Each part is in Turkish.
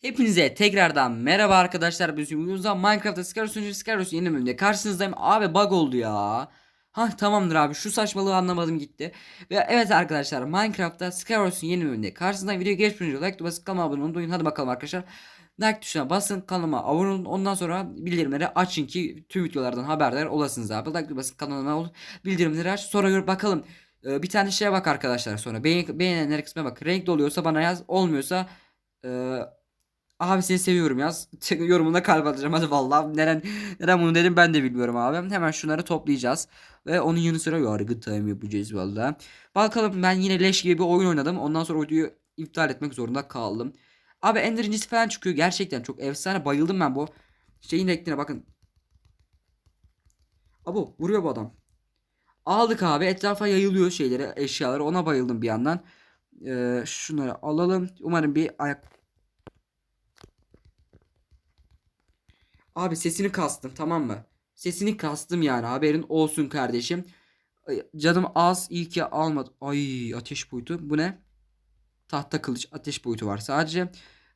Hepinize tekrardan merhaba arkadaşlar. Biz videomuzda Minecraft'ta sunucu Scarus yeni bölümde karşınızdayım. Abi bug oldu ya. Ha tamamdır abi şu saçmalığı anlamadım gitti. Ve evet arkadaşlar Minecraft'ta Scarus'un yeni bölümünde karşınızdayım. Videoyu geçmeden önce like basıp kanalıma abone olun. Hadi bakalım arkadaşlar. Like tuşuna basın kanalıma abone olun. Ondan sonra bildirimleri açın ki tüm videolardan haberdar olasınız abi. Like basın kanalıma olun. Bildirimleri aç. Sonra gör bakalım. Ee, bir tane şeye bak arkadaşlar sonra. Beğen, beğenenler kısmına bak. Renkli oluyorsa bana yaz. Olmuyorsa e, Abi seni seviyorum yaz. Yorumuna kalp atacağım. Hadi vallahi neden neden bunu dedim ben de bilmiyorum abi. Hemen şunları toplayacağız. Ve onun yanı sıra yargı time yapacağız vallahi. Bakalım ben yine leş gibi bir oyun oynadım. Ondan sonra videoyu iptal etmek zorunda kaldım. Abi Ender falan çıkıyor. Gerçekten çok efsane. Bayıldım ben bu. Şeyin renkline bakın. Abo vuruyor bu adam. Aldık abi. Etrafa yayılıyor şeyleri, eşyaları. Ona bayıldım bir yandan. Ee, şunları alalım. Umarım bir ayak Abi sesini kastım tamam mı? Sesini kastım yani haberin olsun kardeşim. Canım az iyi ki almadı. Ay ateş boyutu. Bu ne? Tahta kılıç ateş boyutu var sadece.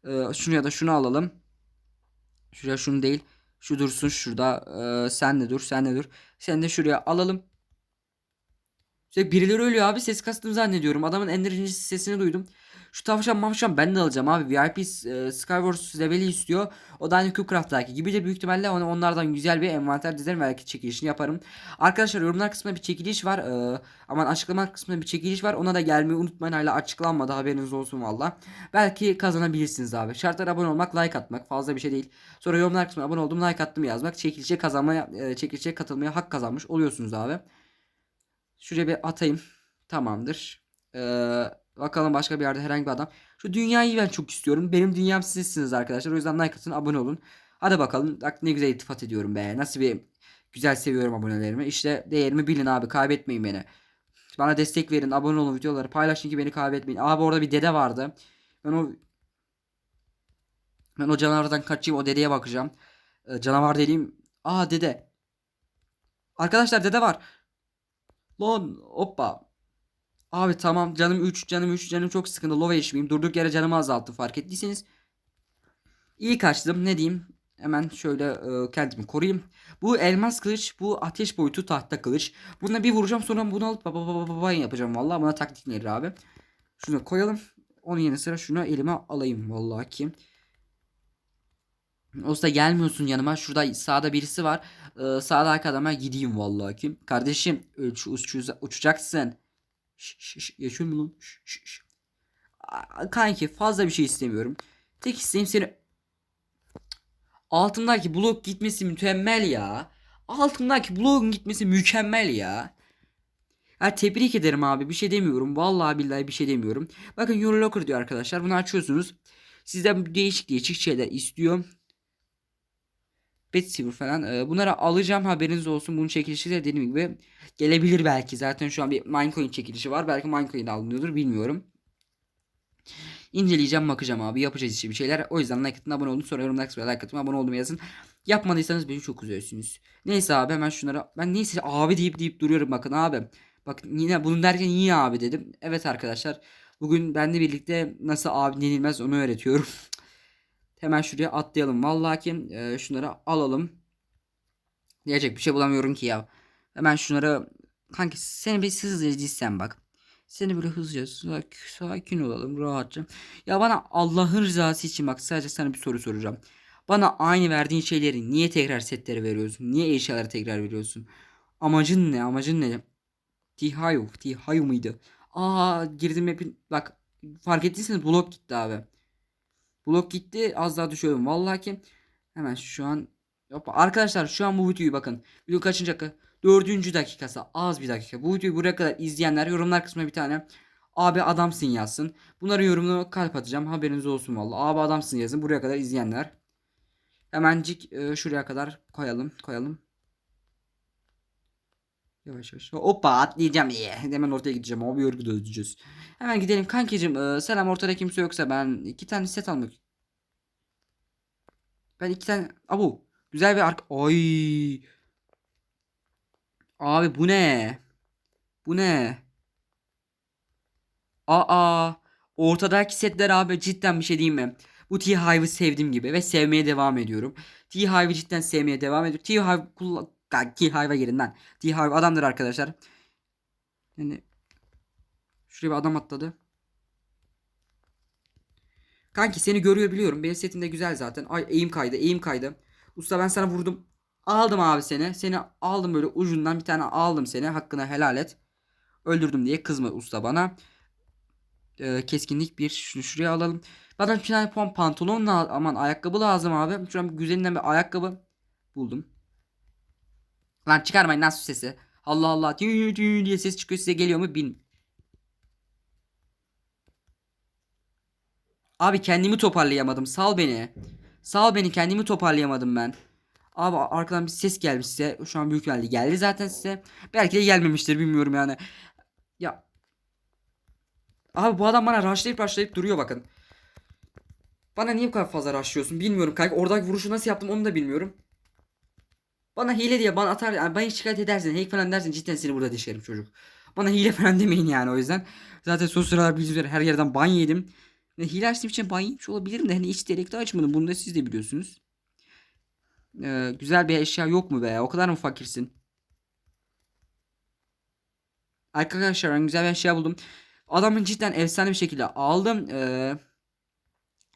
Ee, şunu ya da şunu alalım. Şuraya şunu değil. Şu dursun şurada. Ee, sen de dur sen de dur. Sen de şuraya alalım. İşte birileri ölüyor abi ses kastım zannediyorum. Adamın ender sesini duydum. Şu tavşan mavşan ben de alacağım abi. VIP e, Skywars leveli istiyor. O da aynı Cookcraft'taki gibi de büyük ihtimalle ona- onlardan güzel bir envanter dizerim. Belki çekilişini yaparım. Arkadaşlar yorumlar kısmında bir çekiliş var. Ee, aman açıklama kısmında bir çekiliş var. Ona da gelmeyi unutmayın. Hala açıklanmadı haberiniz olsun valla. Belki kazanabilirsiniz abi. Şartlar abone olmak, like atmak. Fazla bir şey değil. Sonra yorumlar kısmına abone oldum, like attım yazmak. Çekilişe kazanmaya, e, çekilişe katılmaya hak kazanmış oluyorsunuz abi. Şuraya bir atayım. Tamamdır. Ee, bakalım başka bir yerde herhangi bir adam. Şu dünyayı ben çok istiyorum. Benim dünyam sizsiniz arkadaşlar. O yüzden like atın, abone olun. Hadi bakalım. Bak ne güzel iltifat ediyorum be. Nasıl bir güzel seviyorum abonelerimi. İşte değerimi bilin abi. Kaybetmeyin beni. Bana destek verin. Abone olun. Videoları paylaşın ki beni kaybetmeyin. Abi orada bir dede vardı. Ben o ben o canavardan kaçayım. O dedeye bakacağım. Ee, canavar dediğim. Aa dede. Arkadaşlar dede var. Lan hoppa. Abi tamam canım 3 canım 3 canım çok sıkıntı. Low HP'yim. Durduk yere canımı azalttı fark ettiyseniz. İyi kaçtım ne diyeyim. Hemen şöyle e, kendimi koruyayım. Bu elmas kılıç, bu ateş boyutu tahta kılıç. Buna bir vuracağım sonra bunu alıp baba baba baba yapacağım vallahi buna taktik nedir abi. Şunu koyalım. Onun yerine sıra şunu elime alayım vallahi ki. Olsa gelmiyorsun yanıma. Şurada sağda birisi var. Ee, sağdaki adama gideyim vallahi ki. Kardeşim uç, uç, uçacaksın. Şş, şş, yaşıyor mu lan? Şş, şş, Kanki fazla bir şey istemiyorum. Tek isteğim seni altındaki blok gitmesi mükemmel ya. Altındaki bloğun gitmesi mükemmel ya. Ya tebrik ederim abi bir şey demiyorum. Vallahi billahi bir şey demiyorum. Bakın Euro Locker diyor arkadaşlar. Bunu açıyorsunuz. Sizden değişik değişik şeyler istiyor. Betsiver falan. Ee, bunları alacağım haberiniz olsun. Bunun çekilişi de dediğim gibi gelebilir belki. Zaten şu an bir Minecoin çekilişi var. Belki Minecoin alınıyordur bilmiyorum. İnceleyeceğim bakacağım abi. Yapacağız işte bir şeyler. O yüzden like atın abone olun. Sonra yorumlar kısmına like atın abone oldum yazın. Yapmadıysanız beni çok üzüyorsunuz. Neyse abi hemen şunlara. Ben neyse abi deyip deyip duruyorum bakın abi. Bak yine bunu derken niye abi dedim. Evet arkadaşlar. Bugün benle birlikte nasıl abi denilmez onu öğretiyorum. Hemen şuraya atlayalım. Vallahi ki e, şunları alalım. Diyecek bir şey bulamıyorum ki ya. Hemen şunları kanki seni bir hızlıca dizsem bak. Seni böyle hızlıca sak- sakin olalım rahatça. Ya bana Allah'ın rızası için bak sadece sana bir soru soracağım. Bana aynı verdiğin şeyleri niye tekrar setlere veriyorsun? Niye eşyaları tekrar veriyorsun? Amacın ne? Amacın ne? Tihayu. Tihayu mıydı? Aa girdim hepin. Bak fark ettiyseniz blok gitti abi. Blok gitti. Az daha düşüyorum. Vallahi ki hemen şu an Hoppa. Arkadaşlar şu an bu videoyu bakın. Video kaçıncı dakika? Dördüncü dakikası. Az bir dakika. Bu videoyu buraya kadar izleyenler yorumlar kısmına bir tane abi adamsın yazsın. Bunları yorumuna kalp atacağım. Haberiniz olsun vallahi. Abi adamsın yazın. Buraya kadar izleyenler. Hemencik e, şuraya kadar koyalım. Koyalım. Yavaş yavaş. Hoppa atlayacağım diye. Hemen ortaya gideceğim. Abi yorgu da ödeyeceğiz. Hemen gidelim. Kankicim e, selam ortada kimse yoksa ben iki tane set almak. Ben iki tane. Abu. Güzel bir ark. Ay. Abi bu ne? Bu ne? Aa. Ortadaki setler abi cidden bir şey diyeyim mi? Bu T-Hive'ı sevdiğim gibi ve sevmeye devam ediyorum. T-Hive'ı cidden sevmeye devam ediyorum. T-Hive kullan... T-Hive'a girin lan. T-Hive adamdır arkadaşlar. Yani şuraya bir adam atladı. Kanki seni görüyor biliyorum. Benim setim de güzel zaten. Ay eğim kaydı, eğim kaydı. Usta ben sana vurdum. Aldım abi seni. Seni aldım böyle ucundan bir tane aldım seni. Hakkını helal et. Öldürdüm diye kızma usta bana. Ee, keskinlik bir şunu şuraya alalım. Bana bir tane pantolon lazım. Aman ayakkabı lazım abi. Şu an güzelinden bir ayakkabı buldum. Lan çıkarmayın su sesi. Allah Allah diye ses çıkıyor size geliyor mu bin. Abi kendimi toparlayamadım. Sal beni. Sal beni kendimi toparlayamadım ben. Abi arkadan bir ses gelmiş size. Şu an büyük geldi. Geldi zaten size. Belki de gelmemiştir bilmiyorum yani. Ya. Abi bu adam bana rushlayıp rushlayıp duruyor bakın. Bana niye bu kadar fazla rushlıyorsun bilmiyorum kanka. Oradaki vuruşu nasıl yaptım onu da bilmiyorum. Bana hile diye bana atar yani bana şikayet edersin hack falan dersin cidden seni burada dişerim çocuk. Bana hile falan demeyin yani o yüzden. Zaten son sıralar bildiğiniz her yerden ban yedim. Ne hile açtığım için ban yemiş olabilirim de hani hiç direkte açmadım. Bunu da siz de biliyorsunuz. Ee, güzel bir eşya yok mu be? O kadar mı fakirsin? Arkadaşlar ben güzel bir eşya buldum. Adamın cidden efsane bir şekilde aldım. Ee,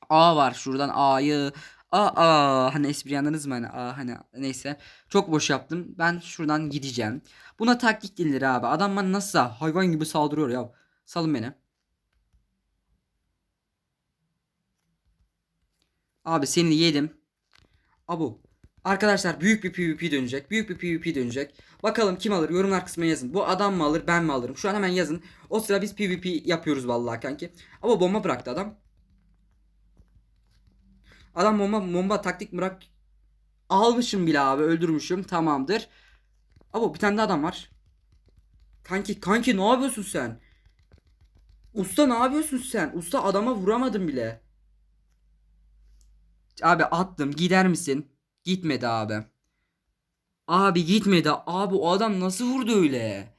A var şuradan A'yı A A hani espri anladınız mı? Hani A hani neyse. Çok boş yaptım. Ben şuradan gideceğim. Buna taktik değildir abi. Adam bana nasıl hayvan gibi saldırıyor ya. Salın beni. Abi seni yedim. Abu. Arkadaşlar büyük bir PvP dönecek. Büyük bir PvP dönecek. Bakalım kim alır? Yorumlar kısmına yazın. Bu adam mı alır? Ben mi alırım? Şu an hemen yazın. O sıra biz PvP yapıyoruz vallahi kanki. Ama bomba bıraktı adam Adam bomba bomba taktik bırak almışım bile abi öldürmüşüm tamamdır. Ama bir tane daha adam var. Kanki kanki ne yapıyorsun sen? Usta ne yapıyorsun sen? Usta adama vuramadım bile. Abi attım gider misin? Gitmedi abi. Abi gitmedi. Abi o adam nasıl vurdu öyle?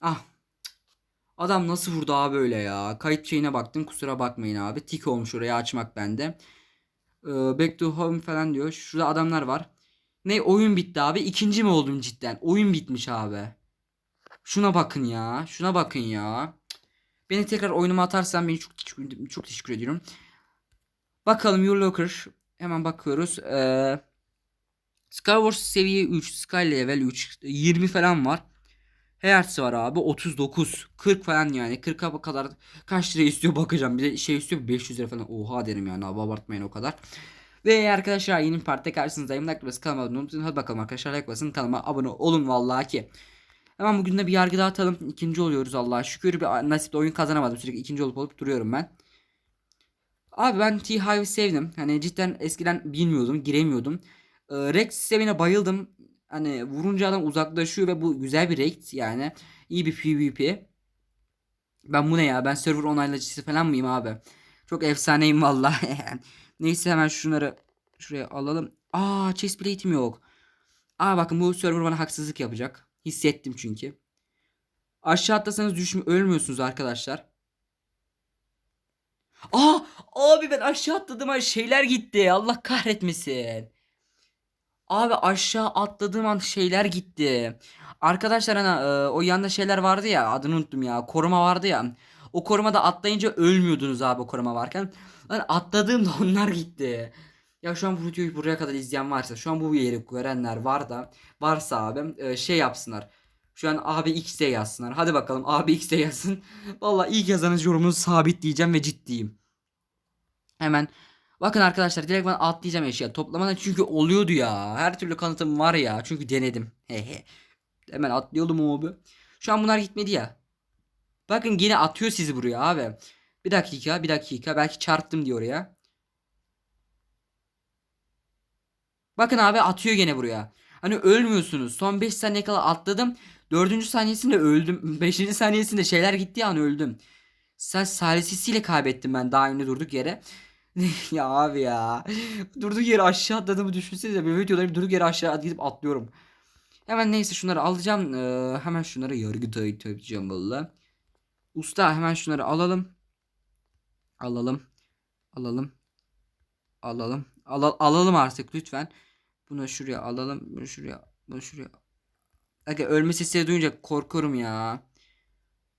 Ah. Adam nasıl vurdu abi öyle ya? Kayıt şeyine baktım kusura bakmayın abi. Tik olmuş oraya açmak bende. Ee, back to home falan diyor. Şurada adamlar var. Ne oyun bitti abi. İkinci mi oldum cidden? Oyun bitmiş abi. Şuna bakın ya. Şuna bakın ya. Beni tekrar oyunuma atarsan beni çok çok teşekkür ediyorum. Bakalım Your Locker. Hemen bakıyoruz. Ee, Skywars seviye 3. Sky level 3. 20 falan var. Hertz var abi 39 40 falan yani. 40'a kadar kaç lira istiyor bakacağım. Bir de şey istiyor 500 lira falan. Oha derim yani abi abartmayın o kadar. Ve arkadaşlar yeni bir partide karşınızdayım. Like basın kanalıma abone olmayı hadi bakalım arkadaşlar like basın kanalıma abone olun vallahi ki. Hemen bugün de bir yargı dağıtalım ikinci oluyoruz Allah'a şükür. Bir nasipte oyun kazanamadım. Sürekli ikinci olup olup duruyorum ben. Abi ben T-Hive'ı sevdim. Hani cidden eskiden bilmiyordum, giremiyordum. Ee, Rex sistemine bayıldım hani vurunca adam uzaklaşıyor ve bu güzel bir raid yani iyi bir PvP. Ben bu ne ya? Ben server onaylayıcısı falan mıyım abi? Çok efsaneyim valla. Neyse hemen şunları şuraya alalım. Aa chest plate'im yok. Aa bakın bu server bana haksızlık yapacak. Hissettim çünkü. Aşağı atlasanız düşüm ölmüyorsunuz arkadaşlar. Aa abi ben aşağı atladım şeyler gitti. Allah kahretmesin. Abi aşağı atladığım an şeyler gitti. Arkadaşlar hani e, o yanda şeyler vardı ya adını unuttum ya. Koruma vardı ya. O korumada atlayınca ölmüyordunuz abi o koruma varken. Lan atladığımda onlar gitti. Ya şu an bu videoyu buraya kadar izleyen varsa şu an bu yeri görenler var da varsa abi e, şey yapsınlar. Şu an abi X'de yazsınlar. Hadi bakalım abi X'de yazsın. Valla ilk yazanız yorumunu sabitleyeceğim ve ciddiyim. Hemen Bakın arkadaşlar direkt ben atlayacağım eşya toplamadan çünkü oluyordu ya. Her türlü kanıtım var ya. Çünkü denedim. Hehe. Hemen atlıyordum abi. Şu an bunlar gitmedi ya. Bakın yine atıyor sizi buraya abi. Bir dakika bir dakika belki çarptım diyor ya. Bakın abi atıyor gene buraya. Hani ölmüyorsunuz. Son 5 saniye kala atladım. 4. saniyesinde öldüm. 5. saniyesinde şeyler gitti yani öldüm. Sen salisisiyle kaybettim ben daha yeni durduk yere. ya abi ya. Durduk yere aşağı atladığımı düşünsenize. Bir videoları durduk yere aşağı gidip atlıyorum. Hemen neyse şunları alacağım. Ee, hemen şunları yargı toplayacağım valla. Usta hemen şunları alalım. Alalım. Alalım. alalım. Ala- alalım artık lütfen. Bunu şuraya alalım. Bunu şuraya. Bunu şuraya. Aga ölme sesleri duyunca korkuyorum ya.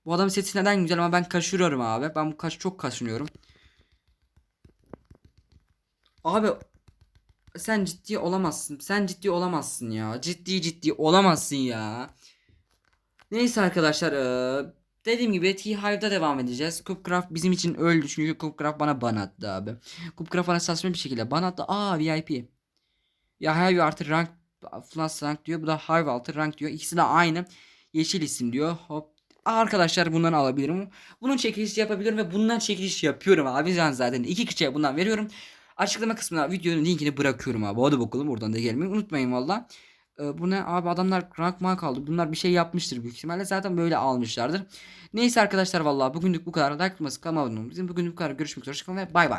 Bu adamın sesi neden güzel ama ben kaşınıyorum abi. Ben bu kaş çok kaşınıyorum. Abi sen ciddi olamazsın. Sen ciddi olamazsın ya. Ciddi ciddi olamazsın ya. Neyse arkadaşlar dediğim gibi T-Hive'da devam edeceğiz. Cupcraft bizim için öldü çünkü Cupcraft bana ban attı abi. Cupcraft bana saçma bir şekilde ban attı. Aa VIP. Ya Hive artı rank plus rank diyor. Bu da Hive altı rank diyor. İkisi de aynı. Yeşil isim diyor. Hop. Arkadaşlar bundan alabilirim. Bunun çekilişi yapabilirim ve bundan çekiliş yapıyorum abi. Ben zaten iki kişiye bundan veriyorum. Açıklama kısmına videonun linkini bırakıyorum abi. Hadi bakalım oradan da gelmeyi unutmayın valla. Ee, bu ne abi adamlar rank mark aldı. Bunlar bir şey yapmıştır büyük ihtimalle. Zaten böyle almışlardır. Neyse arkadaşlar valla bugünlük bu kadar. Like atması kanalıma abone olun. Bizim bugünlük bu kadar. Görüşmek üzere. Hoşçakalın ve bay bay.